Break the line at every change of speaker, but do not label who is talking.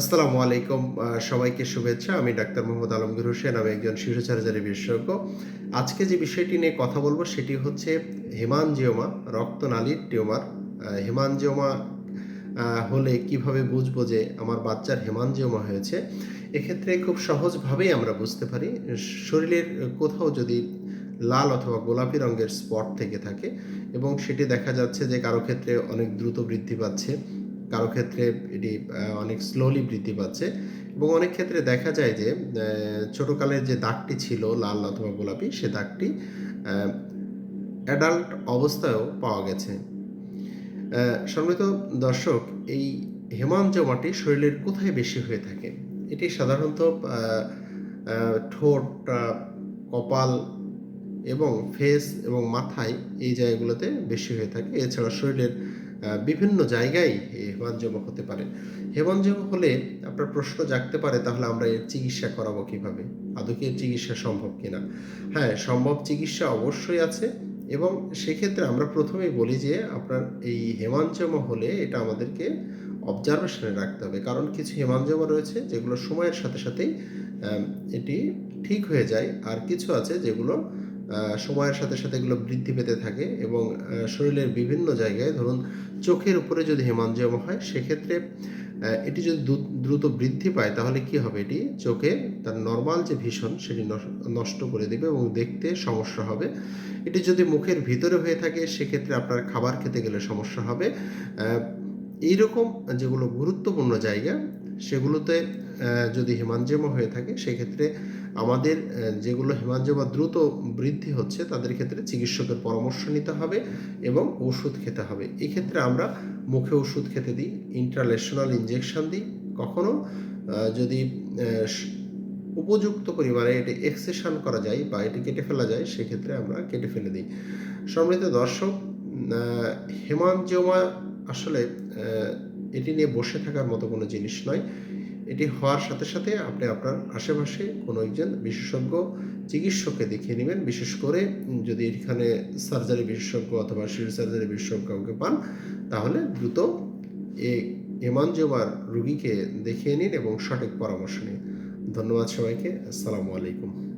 আসসালামু আলাইকুম সবাইকে শুভেচ্ছা। আমি ডাক্তার মোহাম্মদ আলমগীর হোসেন, আমি একজন শিশু সার্জারি বিশেষজ্ঞ। আজকে যে বিষয়টি নিয়ে কথা বলব সেটি হচ্ছে হেমানজিওমা রক্তনালীর টিউমার। হেমানজিওমা হলে কীভাবে বুঝব যে আমার বাচ্চার হেমানজিওমা হয়েছে? এক্ষেত্রে খুব সহজভাবেই আমরা বুঝতে পারি। শরীরের কোথাও যদি লাল অথবা গোলাপি রঙের স্পট থেকে থাকে এবং সেটি দেখা যাচ্ছে যে কারও ক্ষেত্রে অনেক দ্রুত বৃদ্ধি পাচ্ছে। কারও ক্ষেত্রে এটি অনেক স্লোলি বৃদ্ধি পাচ্ছে এবং অনেক ক্ষেত্রে দেখা যায় যে ছোটোকালের যে দাগটি ছিল লাল অথবা গোলাপি সে দাগটি অ্যাডাল্ট অবস্থায়ও পাওয়া গেছে। আহ, সম্মানিত দর্শক এই হেমাঞ্জমাটি শরীরের কোথায় বেশি হয়ে থাকে? এটি সাধারণত ঠোঁট কপাল এবং ফেস এবং মাথায় এই জায়গাগুলোতে বেশি হয়ে থাকে। এছাড়া শরীরের বিভিন্ন জায়গায় এই হেমাঞ্জমা হতে পারে। হেমাঞ্জমা হলে আপনার প্রশ্ন জাগতে পারে, তাহলে আমরা এর চিকিৎসা করাবো কীভাবে? আদৌ কি চিকিৎসা সম্ভব কিনা? হ্যাঁ সম্ভব চিকিৎসা অবশ্যই আছে এবং সেক্ষেত্রে আমরা প্রথমেই বলি যে আপনার এই হেমাঞ্জমা হলে এটা আমাদেরকে অবজারভেশনে রাখতে হবে। কারণ কিছু হেমাঞ্জমা রয়েছে যেগুলো সময়ের সাথে সাথেই এটি ঠিক হয়ে যায়। আর কিছু আছে যেগুলো সময়ের সাথে সাথে এগুলো বৃদ্ধি পেতে থাকে এবং শরীরের বিভিন্ন জায়গায় ধরুন চোখের উপরে যদি হেমাঞ্জিওমা হয়, সেক্ষেত্রে এটি যদি দ্রুত বৃদ্ধি পায়, তাহলে কি হবে এটি? চোখে তার নর্মাল যে ভীষণ, সেটি নষ্ট করে দেবে এবং দেখতে সমস্যা হবে। এটি যদি মুখের ভিতরে হয়ে থাকে, সেক্ষেত্রে আপনার খাবার খেতে গেলে সমস্যা হবে। এইরকম যেগুলো গুরুত্বপূর্ণ জায়গা, সেগুলোতে যদি হেমাঞ্জেমা হয়ে থাকে, সেক্ষেত্রে আমাদের যেগুলো যেগুলো হেমাঞ্জমা দ্রুত বৃদ্ধি হচ্ছে তাদের ক্ষেত্রে চিকিৎসকের পরামর্শ নিতে হবে এবং ওষুধ খেতে হবে। এক্ষেত্রে আমরা মুখে ওষুধ খেতে দিই ইন্ট্রালেশনাল ইঞ্জেকশন দিই কখনো যদি উপযুক্ত পরিমাণে এটি এক্সেশন করা যায় বা এটি কেটে ফেলা যায় সেক্ষেত্রে আমরা কেটে ফেলে দিই। সম্মানিত দর্শক আহ, হেমাঞ্জিওমা আসলে এটি নিয়ে বসে থাকার মতো কোনো জিনিস নয়। এটি হওয়ার সাথে সাথে আপনি আপনার আশেপাশে কোনো একজন বিশেষজ্ঞ চিকিৎসককে দেখিয়ে নেবেন। বিশেষ করে যদি এখানে সার্জারি বিশেষজ্ঞ অথবা শিশু সার্জারি বিশেষজ্ঞ কাউকে পান, তাহলে দ্রুত এই হেমাঞ্জিওমার রুগীকে দেখিয়ে নিন এবং সঠিক পরামর্শ নিন। ধন্যবাদ সবাইকে। আসসালামু আলাইকুম।